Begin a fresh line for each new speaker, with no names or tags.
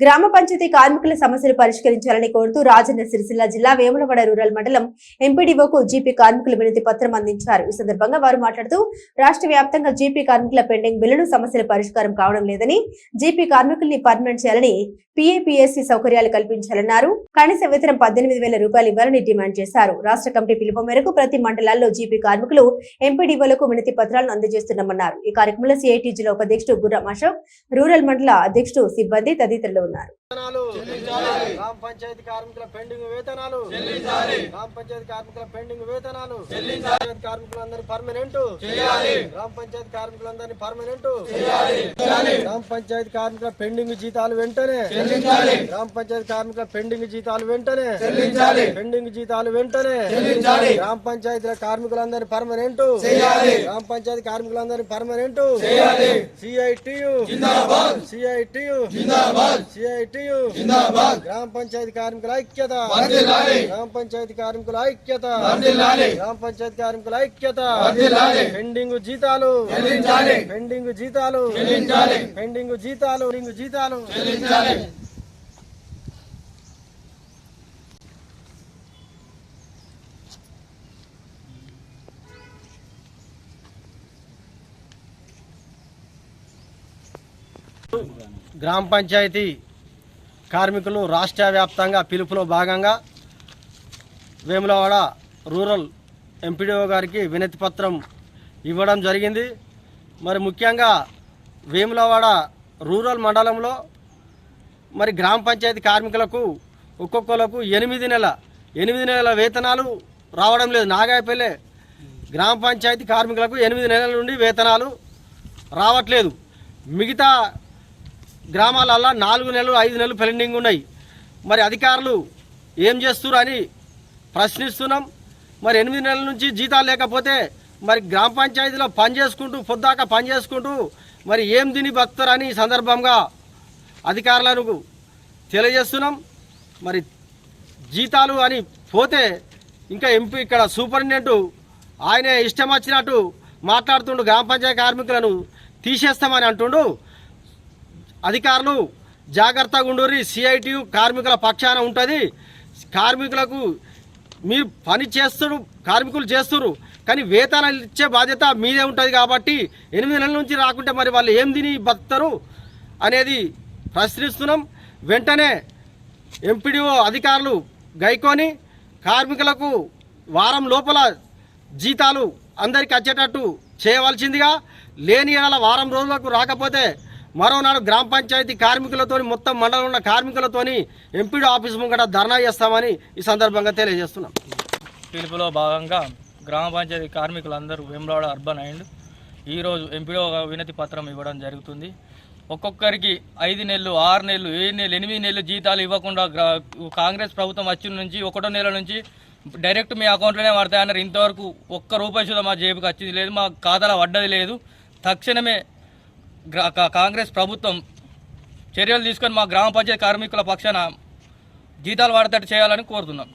గ్రామ పంచాయతీ కార్మికుల సమస్యలు పరిష్కరించాలని కోరుతూ రాజన్న సిరిసిల్ల జిల్లా వేములవాడ రూరల్ మండలం ఎంపీడీఓకు జీపీ కార్మికులు వినతి పత్రం అందించారు. ఈ సందర్భంగా వారు మాట్లాడుతూ రాష్ట్ర వ్యాప్తంగా జీపీ కార్మికుల పెండింగ్ బిల్లులు సమస్యల పరిష్కారం కావడం లేదని జీపీ కార్మికుల్ని పర్మనెంట్ చేయాలని పీఏపీఎస్సీ సౌకర్యాలు కల్పించాలన్నారు. కనీస వేతనం పద్దెనిమిది వేల రూపాయలు ఇవ్వాలని డిమాండ్ చేశారు. రాష్ట్ర కమిటీ పిలుపు మేరకు ప్రతి మండలాల్లో జీపీ కార్మికులు ఎంపీడీఓలకు వినతి పత్రాలను అందజేస్తున్నామన్నారు. ఈ కార్యక్రమంలో సిఐటి జిల్లా ఉపాధ్యక్షుడు గుర్రం అశోక్ రూరల్ మండల అధ్యక్షుడు సిబ్బంది తదితరులు life.
వేతనాలు. గ్రామ పంచాయతీ కార్మికుల పెండింగ్ వేతనాలు. గ్రామ పంచాయతీ కార్మికుల పెండింగ్ వేతనాలు. పంచాయతీ కార్మికులందరినీ పర్మనెంట్. గ్రామ పంచాయతీ కార్మికులందరినీ పర్మనెంట్. గ్రామ పంచాయతీ కార్మికుల పెండింగ్ జీతాలు వెంటనే. గ్రామ పంచాయతీ కార్మికుల పెండింగ్ జీతాలు వెంటనే. పెండింగ్ జీతాలు వెంటనే. గ్రామ పంచాయతీల కార్మికులందరినీ పర్మనెంట్. గ్రామ పంచాయతీ కార్మికులందరినీ పర్మనెంట్. సిఐటియు. సిఐటియు. సిఐటియు గ్రామ పంచాయతీ కార్మికుల ఐక్యత. గ్రామ పంచాయతీ కార్మికుల ఐక్యత. గ్రామ పంచాయతీ కార్మికుల ఐక్యత. పెండింగ్ జీతాలు. పెండింగ్ జీతాలు. పెండింగ్ జీతాలు. జీతాలు. గ్రామ పంచాయతీ కార్మికులు రాష్ట్ర వ్యాప్తంగా పిలుపులో భాగంగా వేములవాడ రూరల్ ఎంపీడీఓ గారికి వినతి పత్రం ఇవ్వడం జరిగింది. మరి ముఖ్యంగా వేములవాడ రూరల్ మండలంలో మరి గ్రామ పంచాయతీ కార్మికులకు ఒక్కొక్కలకు ఎనిమిది నెల ఎనిమిది నెలల వేతనాలు రావడం లేదు. నాగాయపల్లె గ్రామ పంచాయతీ కార్మికులకు ఎనిమిది నెలల నుండి వేతనాలు రావట్లేదు. మిగతా గ్రామాలల్లో నాలుగు నెలలు ఐదు నెలలు పెండింగ్ ఉన్నాయి. మరి అధికారులు ఏం చేస్తున్నారు అని ప్రశ్నిస్తున్నాం. మరి ఎనిమిది నెలల నుంచి జీతాలు లేకపోతే మరి గ్రామ పంచాయతీలో పని చేసుకుంటూ పొద్దాక పని చేసుకుంటూ మరి ఏం తిని బతుతారని ఈ సందర్భంగా అధికారులకు తెలియజేస్తున్నాం. మరి జీతాలు అని పోతే ఇంకా ఎంపీ ఇక్కడ సూపరింటెండెంట్ ఆయనే ఇష్టం వచ్చినట్టు మాట్లాడుతుండు. గ్రామ పంచాయతీ కార్మికులను తీసేస్తామని అంటుండు. అధికారులు జాగ్రత్తగా ఉండూరి సిఐటియు కార్మికుల పక్షాన ఉంటుంది. కార్మికులకు మీరు పని చేస్తున్నారు కార్మికులు చేస్తున్నారు కానీ వేతనాలు ఇచ్చే బాధ్యత మీదే ఉంటుంది కాబట్టి ఎనిమిది నెలల నుంచి రాకుంటే మరి వాళ్ళు ఏం తిని బతుకుతారు అనేది ప్రశ్నిస్తున్నాం. వెంటనే ఎంపీడీఓ అధికారులు గైకొని కార్మికులకు వారం లోపల జీతాలు అందరికి వచ్చేటట్టు చేయవలసిందిగా లేని వారం రోజులకు రాకపోతే మరోనాడు గ్రామ పంచాయతీ కార్మికులతోని మొత్తం మండలం ఉన్న కార్మికులతోని ఎంపీడీ ఆఫీస్ ముంగట ధర్నా చేస్తామని ఈ సందర్భంగా తెలియజేస్తున్నాం.
పిలుపులో భాగంగా గ్రామ పంచాయతీ కార్మికులందరూ వేములవాడ అర్బన్ అండ్ ఈరోజు ఎంపీడో వినతి పత్రం ఇవ్వడం జరుగుతుంది. ఒక్కొక్కరికి ఐదు నెలలు ఆరు నెలలు ఏడు నెలలు ఎనిమిది నెలలు జీతాలు ఇవ్వకుండా కాంగ్రెస్ ప్రభుత్వం వచ్చిన నుంచి ఒకటో నెల నుంచి డైరెక్ట్ మీ అకౌంట్లోనే పడతాయన్నారు. ఇంతవరకు ఒక్క రూపాయి సుధా మా జేబుకి వచ్చింది లేదు మా ఖాతాలో పడ్డది లేదు. తక్షణమే కాంగ్రెస్ ప్రభుత్వం చర్యలు తీసుకొని మా గ్రామ పంచాయతీ కార్మికుల పక్షాన జీతాలు వాడతట్టు చేయాలని కోరుతున్నాం.